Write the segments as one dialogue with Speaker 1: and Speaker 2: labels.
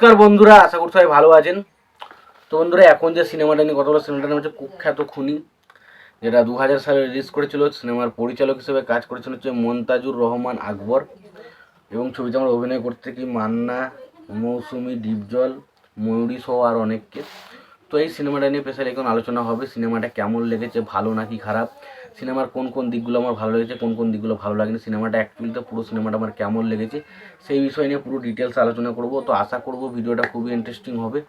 Speaker 1: নমস্কার বন্ধুরা, আশা করছি সবাই ভালো আছেন। তো বন্ধুরা, এখন যে সিনেমাটা নিয়ে কথা বলো সিনেমাটার নাম হচ্ছে কুখ্যাত খুনি, যেটা দু হাজার সালে রিলিজ করেছিল। সিনেমার পরিচালক হিসেবে কাজ করেছিল হচ্ছে মন্তাজুর রহমান আকবর এবং ছবিতে আমরা অভিনয় করতে কি মান্না, মৌসুমি ডিপজল ময়ূরী সহ আর অনেককে। তো এই সিনেমাটা নিয়ে স্পেশাল এখন আলোচনা হবে। সিনেমাটা কেমন লেগেছে, ভালো নাকি খারাপ? সিনেমার কোন কোন দিকগুলো আমার ভালো লেগেছে, কোন কোন দিকগুলো ভালো লাগেনি। সিনেমাটা অ্যাকচুয়ালিতে পুরো সিনেমাটা আমার কেমন লেগেছে, সেই বিষয় নিয়ে পুরো ডিটেলস আলোচনা করব। তো আশা করব ভিডিওটা খুবই ইন্টারেস্টিং হবে।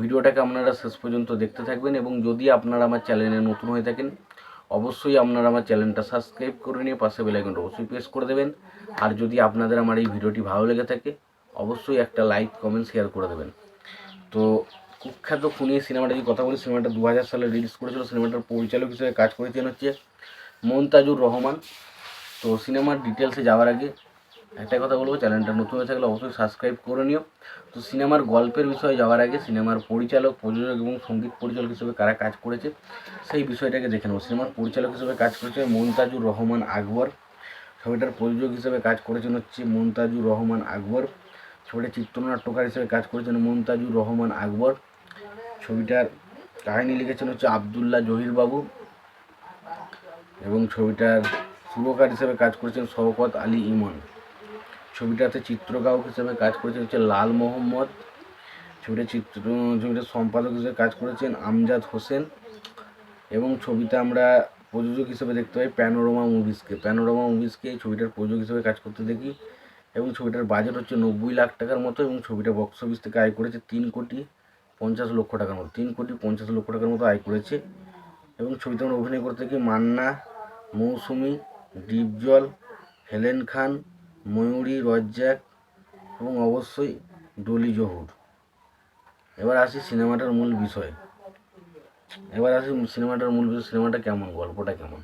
Speaker 1: ভিডিওটাকে আপনারা শেষ পর্যন্ত দেখতে থাকবেন এবং যদি আপনারা আমার চ্যানেলে নতুন হয়ে থাকেন, অবশ্যই আপনারা আমার চ্যানেলটা সাবস্ক্রাইব করে নিয়ে পাশে বেলাইকনটা অবশ্যই প্রেস করে দেবেন। আর যদি আপনাদের আমার এই ভিডিওটি ভালো লেগে থাকে, অবশ্যই একটা লাইক কমেন্ট শেয়ার করে দেবেন। তো কুখ্যাত খুনি সিনেমাটা যদি কথা বলি, সিনেমাটা দু হাজার সালে রিলিজ করেছিল, সিনেমাটার পরিচালক হিসেবে কাজ করেছেন হচ্ছে মন্তাজুর রহমান। তো সিনেমার ডিটেলসে যাওয়ার আগে একটা কথা বলব চ্যানেলটা নতুন হয়ে থাকলে অবশ্যই সাবস্ক্রাইব করে নিও। তো সিনেমার গল্পের বিষয়ে যাওয়ার আগে সিনেমার পরিচালক, প্রযোজক এবং সংগীত পরিচালক হিসেবে কারা কাজ করেছে, সেই বিষয়টাকে দেখে নেব। সিনেমার পরিচালক হিসেবে কাজ করেছে মন্তাজুর রহমান আকবর। ছবিটার প্রযোজক হিসেবে কাজ করেছেন হচ্ছে মন্তাজুর রহমান আকবর। ছবিটার চিত্রনাট্যকার হিসেবে কাজ করেছেন মন্তাজুর রহমান আকবর। ছবিটার কাহিনী লিখেছেন হচ্ছে আবদুল্লাহ জহির বাবু এবং ছবিটার সুরকার হিসেবে কাজ করেছেন শওকত আলী ইমন। ছবিটাতে চিত্রগ্রাহক হিসেবে কাজ করেছেন হচ্ছে লাল মোহাম্মদ। ছবিটা চিত্র ছবিটার সম্পাদক হিসেবে কাজ করেছেন আমজাদ হোসেন। এবং ছবিতে আমরা প্রযোজক হিসেবে দেখতে পাই প্যানোরামা মুভিসকে প্যানোরামা মুভিসকে এই ছবিটার প্রযোজক হিসেবে কাজ করতে দেখি এবং ছবিটার বাজেট হচ্ছে নব্বই লাখ টাকার মতো এবং ছবিটা বক্স অফিস থেকে আয় করেছে তিন কোটি। পঞ্চাশ লক্ষ টাকার মতো, তিন কোটি পঞ্চাশ লক্ষ টাকার মতো আয় করেছে। এবং ছবিতে আমরা অভিনয় করতে গিয়ে মান্না, মৌসুমি ডিপজল হেলেন খান, ময়ূরী, রজ্জাক এবং অবশ্যই ডলি জহুর। এবার আসি সিনেমাটার মূল বিষয়। এবার আসি সিনেমাটার মূল বিষয়, সিনেমাটা কেমন, গল্পটা কেমন?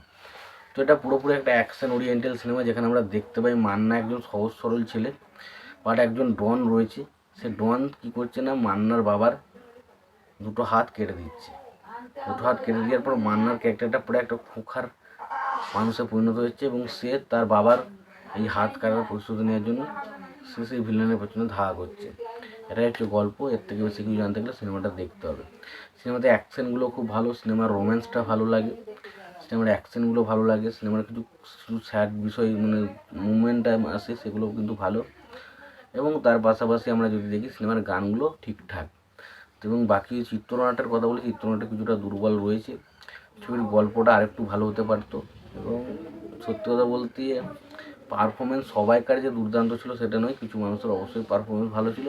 Speaker 1: তো এটা পুরোপুরি একটা অ্যাকশন ওরিয়েন্টাল সিনেমা যেখানে আমরা দেখতে পাই মান্না একজন সহজ সরল ছেলে বাট একজন ডন রয়েছে। সে ডন কি করছে না, মান্নার বাবার দুটো হাত কেটে দিচ্ছে। দুটো হাত কেটে দেওয়ার পর মান্নার ক্যারেক্টারটা পুরো একটা খোখার মানুষে পরিণত হচ্ছে এবং সে তার বাবার এই হাত কাটার প্রস্তুতি নেওয়ার জন্য সে সেই ভিলেনের পেছনে ধাওয়া করছে। এটাই হচ্ছে গল্প, এর থেকে বেশি কিছু জানতে গেলে সিনেমাটা দেখতে হবে। সিনেমাতে অ্যাকশনগুলো খুব ভালো সিনেমার রোম্যান্সটা ভালো লাগে। সিনেমার অ্যাকশনগুলো ভালো লাগে সিনেমার কিছু স্যাড বিষয় মানে মুভমেন্ট আসে সেগুলো কিন্তু ভালো। এবং তার পাশাপাশি আমরা যদি দেখি সিনেমার গানগুলো ঠিকঠাক। এবং বাকি চিত্রনাট্যের কথা বলি চিত্রনাট্য কিছুটা দুর্বল রয়েছে। ছবির গল্পটা আরেকটু ভালো হতে পারতো। এবং সত্যি কথা বলতে পারফরমেন্স সবাইকার যে দুর্দান্ত ছিল সেটা নয়, কিছু মানুষের অবশ্যই পারফরমেন্স ভালো ছিল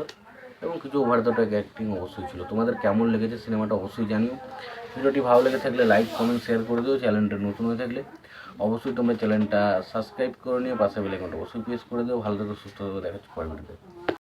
Speaker 1: এবং কিছু ওভার দ্য টপ অ্যাক্টিং অবশ্যই ছিল। তোমাদের কেমন লেগেছে সিনেমাটা অবশ্যই জানিও। ভিডিওটি ভালো লেগে থাকলে লাইক কমেন্ট শেয়ার করে দিও। চ্যানেলটা নতুন হয়ে থাকলে অবশ্যই তোমরা চ্যানেলটা সাবস্ক্রাইব করে নিয়ে পাশে বেলাইকনটা অবশ্যই প্রেস করে দিও। ভালো থাকো, সুস্থ থাকো। দেখা হচ্ছে পরের ভিডিওতে